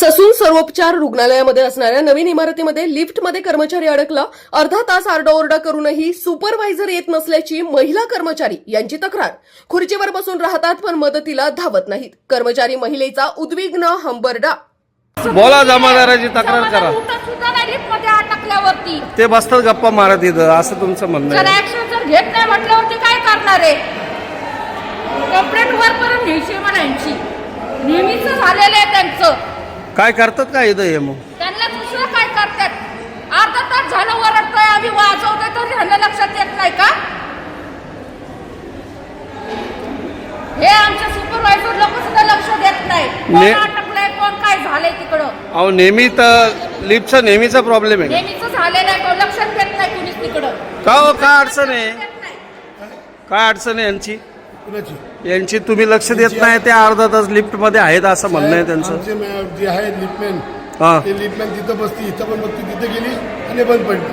Sassoon सर्वोपचार रुग्णालयामध्ये असणाऱ्या नवीन इमारतीमध्ये लिफ्टमध्ये कर्मचारी अडकला. अर्धा तास आरडाओरडा करूनही सुपरवायझर येत नसल्याची महिला कर्मचारी यांची तक्रार. खुर्चीवर बसून राहतात पण मदतीला धावत नाहीत. कर्मचारी महिलेचा उद्विग्न हंबरडा. बोला जमादाराची तक्रार करा. अटकल्यावरती. ते बसतात गप्पा मारत इथं असं तुमचं म्हणणं जर आहे ऍक्शन जर घेत नाही म्हटल्यावरती काय करणार आहे? कंप्लेंट वरपर्यंत घ्यायची मला यांची नेहमीच झालेलं आहे त्यांचं. काय करतात का इथं हे मग? त्यांना दुसरं काय करतात? अर्धा तास झालं ओरडतोय आम्ही वाजवतोय तरी ह्यांना लक्षात येत नाही का? हे आमचे सुपरवायझर लोक सुद्धा लक्ष देत नाही कोण ने- अटकलंय कोण काय झालंय तिकडं? अहो नेहमी तर लिफ्टचा नेहमीचा प्रॉब्लेम आहे. नेहमीच झालेलं आहे कोण लक्षात घेत नाही कुणीच तिकडं. का हो काय अडचण आहे? देत नाही. काय अडचण आहे यांची? यांची तुम्ही लक्ष देत नाही ते अर्धा तास लिफ्टमध्ये आहेत असं म्हणणं आहे त्यांचं. आमचे मॅ- जे आहे लिपमॅन हा. ते लिपमॅन तिथं बसती इथं पण बघती तिथे गेली आणि बंद पडली.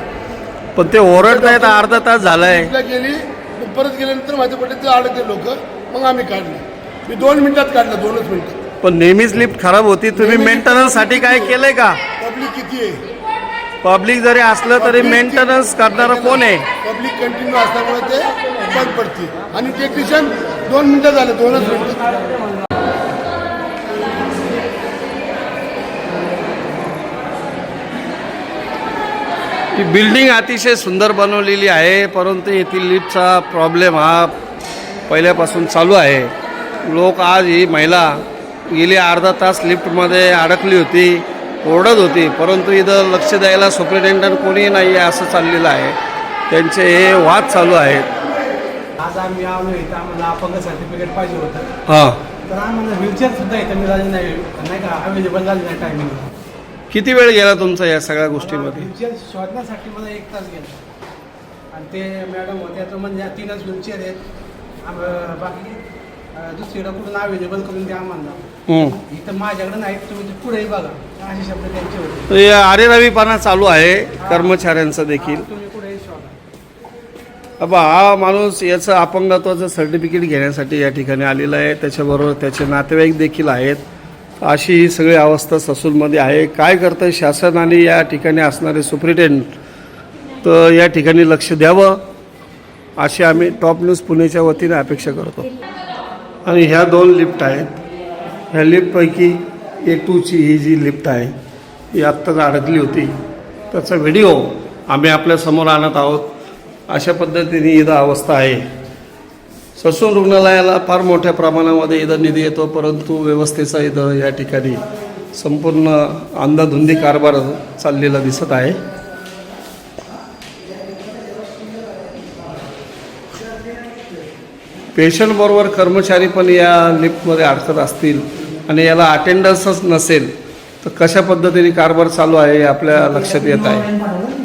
पण ते ओरडत आहेत अर्धा तास झालाय. गेली मग परत गेल्यानंतर माझ्या पडले ते अडकले लोक मग आम्ही काढलं. मी दोन मिनिटात काढलं दोनच मिनिटात. पण नेहमीच लिफ्ट खराब होती तुम्ही मेंटेनन्ससाठी काय केलंय का? पब्लिक किती आहे? पब्लिक जरी असलं तरी मेंटेनन्स करणारं कोण आहे? पब्लिक कंटिन्यू असल्यामुळे ते बंद पडते आणि टेक्निशियन दोन मिनटं झाले दोनच मिनटं. ही बिल्डिंग अतिशय सुंदर बनवलेली आहे परंतु येथील लिफ्टचा प्रॉब्लेम हा पहिल्यापासून चालू आहे. लोक आज ही महिला गेली अर्धा तास लिफ्टमध्ये अडकली होती ओरडत होती परंतु इथं लक्ष द्यायला सुप्रिटेंडंट कोणी नाही आहे असं चाललेलं आहे. त्यांचे हे वाद चालू आहेत. आज आम्ही आलो इथं आम्हाला अपंग सर्टिफिकेट पाहिजे होतं. हां. तर आम्हाला व्हीलचेअर सुद्धा इथं मिळाली नाही नाही का? अवेलेबल झाली नाही टायमिंग किती वेळ गेला तुमचा या सगळ्या गोष्टीमध्ये? व्हीलचेअर शोधण्यासाठी मला एक तास गेला. आणि ते मॅडम होत्या तर म्हणजे तीनच व्हीलचेअर आहेत. आम- बाकी अं, दुसरीकडं कुठून अवेलेबल करून द्या आम्हाला. हं. इथं माझ्याकडे नाही तुम्ही पुढेही बघा. असे शब्द त्यांचे होते. तर या चालू आहे. कर्मचाऱ्यांचा देखील. तुम्ही बाबा अबा हा माणूस याचं अपंगत्वाचं सर्टिफिकेट घेण्यासाठी या ठिकाणी आलेला आहे. त्याच्याबरोबर त्याचे नातेवाईक देखील आहेत. अशी ही सगळी अवस्था ससूलमध्ये आहे. काय करतं शासन आणि या ठिकाणी असणारे सुप्रिटेंडंट तर या ठिकाणी लक्ष द्यावं. अशी आम्ही टॉप न्यूज पुणेच्या वतीने अपेक्षा करतो. आणि ह्या दोन लिफ्ट आहेत. ह्या लिफ्टपैकी ए टूची ही जी लिफ्ट आहे ही आत्ताच अडकली होती. त्याचा व्हिडिओ आम्ही आपल्यासमोर आणत आहोत. अशा पद्धतीने इथं अवस्था आहे. ससून रुग्णालयाला फार मोठ्या प्रमाणामध्ये इथं निधी येतो परंतु व्यवस्थेचा इथं या ठिकाणी संपूर्ण अंधाधुंदी कारभार चाललेला दिसत आहे. पेशंटबरोबर कर्मचारी पण या लिफ्टमध्ये अडकत असतील आणि याला अटेंडन्सच नसेल तर कशा पद्धतीने कारभार चालू आहे हे आपल्या लक्षात येत आहे.